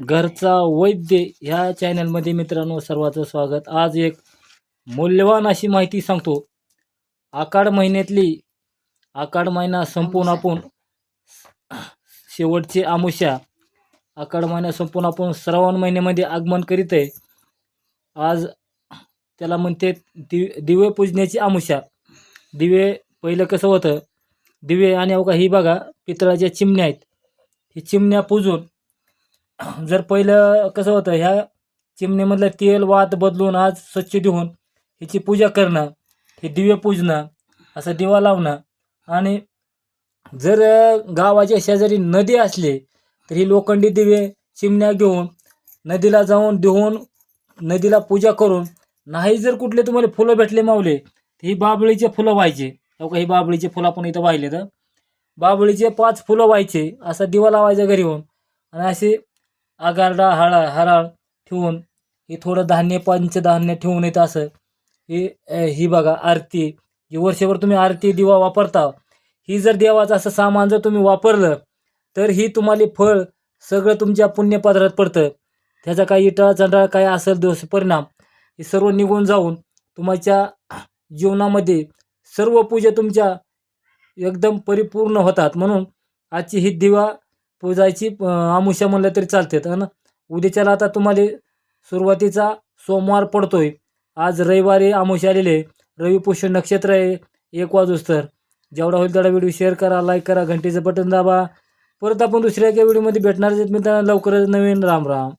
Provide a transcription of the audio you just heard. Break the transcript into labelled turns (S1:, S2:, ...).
S1: घरचा वैद्य ह्या चॅनलमध्ये मित्रांनो सर्वांचं स्वागत. आज एक मौल्यवान अशी माहिती सांगतो. आकाड महिन्यातली आकाड महिना संपून आपण शेवटची आमुष्या. आकाड महिना संपून आपण श्रावण महिन्यामध्ये आगमन करीत आहे. आज त्याला म्हणते दि दिवे पूजण्याची आमुष्या. दिवे पहिलं कसं होतं? दिवे आणि अवघा ही बघा पितळाच्या चिमण्या आहेत. ही चिमण्या पूजून जर पहिलं कसं होतं ह्या चिमणीमधलं तेल वात बदलून आज स्वच्छ देऊन ह्याची पूजा करणं हे दिवे पूजणं असं दिवा लावणं आणि जर गावाच्या शेजारी नदी असली तर ही लोखंडी दिवे चिमण्या घेऊन नदीला जाऊन देऊन नदीला पूजा करून नाही जर कुठले तुम्हाला फुलं भेटले मावले तर ही बाबळीचे फुलं व्हायचे. हो का ही बाबळीचे फुलं आपण इथं वाहिले तर बाबळीचे पाच फुलं व्हायचे असा दिवा लावायचा घरी येऊन. आणि असे आगारडा हळा हराळ ठेवून हे थोडं धान्य पंचधान्य ठेवून येतं असं. हे ही बघा आरती. जी वर्षभर तुम्ही आरती दिवा वापरता. ही जर देवाचं असं सामान जर तुम्ही वापरलं तर ही तुम्हाला फळ सगळं तुमच्या पुण्यपदरात पडतं. त्याचा काही इटाळ चंडाळ काय असेल दोष परिणाम हे सर्व निघून जाऊन तुमच्या जीवनामध्ये सर्व पूजा तुमच्या एकदम परिपूर्ण होतात. म्हणून आजची ही दिवा पूजायची अ, आमुष्या म्हणलं तरी चालतात आणि उद्याच्याला आता तुम्हाला सुरुवातीचा सोमवार पडतोय. आज रविवारी आमुष्य आलेले रवी पुष्य नक्षत्र आहे. एक वाजूस तर. जेवढा होईल तेवढा व्हिडिओ शेअर करा लाईक करा घंटीचं बटन दाबा. परत आपण दुसऱ्या एका व्हिडिओमध्ये भेटणार आहेत मित्रांनो. लवकरच नवीन राम राम.